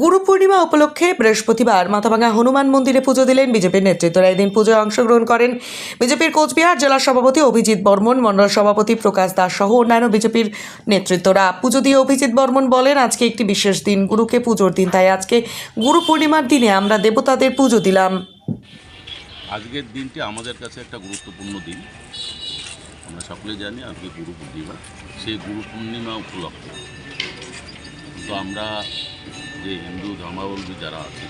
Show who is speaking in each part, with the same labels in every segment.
Speaker 1: গুরু পূর্ণিমা উপলক্ষে বৃহস্পতিবার মাথাভাঙা হনুমান মন্দিরে পুজো দিলেন বিজেপির নেতৃত্বরা এদিন পুজোয় অংশগ্রহণ করেন বিজেপির কোচবিহার জেলা সভাপতি অভিজিৎ বর্মন মণ্ডল সভাপতি প্রকাশ দাস সহ অন্যান্য বিজেপির নেতৃত্বরা। পুজো দিয়ে অভিজিৎ বর্মন বলেন, আজকে একটি বিশেষ দিন, গুরুকে পুজোর দিন, তাই আজকে গুরু পূর্ণিমার দিনে আমরা দেবতাদের পুজো দিলাম।
Speaker 2: আজকের দিনটি আমাদের কাছে একটা গুরুত্বপূর্ণ দিন। আমরা সকলে জানি আজকে গুরু পূর্ণিমা, সেই গুরু পূর্ণিমা উপলক্ষে। তো আমরা যে হিন্দু ধর্মাবলম্বী যারা আছে,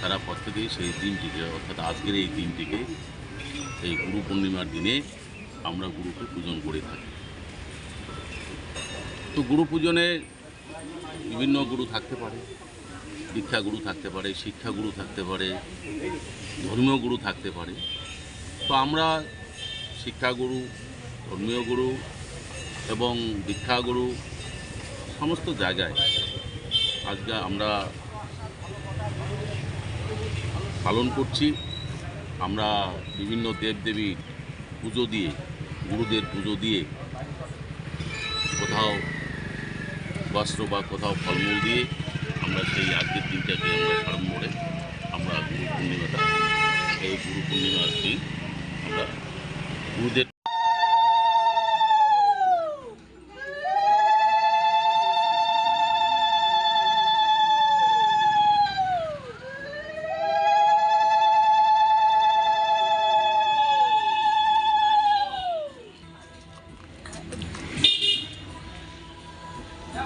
Speaker 2: তারা প্রত্যেকেই সেই দিনটিকে, অর্থাৎ আজকের এই দিনটিকে, এই গুরু পূর্ণিমার দিনে আমরা গুরুকে পূজন করে থাকি। তো গুরু পূজনে বিভিন্ন গুরু থাকতে পারে, দীক্ষা গুরু থাকতে পারে, শিক্ষা গুরু থাকতে পারে, ধর্মীয় গুরু থাকতে পারে। তো আমরা শিক্ষাগুরু ধর্মীয় গুরু এবং দীক্ষাগুরু সমস্ত জায়গায় আজকে আমরা পালন করছি। আমরা বিভিন্ন দেবদেবীর পুজো দিয়ে, গুরুদের পুজো দিয়ে কোথাও বস্ত্র বা কোথাও ফলমূল দিয়ে আমরা সেই আজকের দিনটাকে আমরা স্মরণ করে আমরা গুরু পূর্ণিমাটা এই গুরু পূর্ণিমার দিন আমরা গুরুদের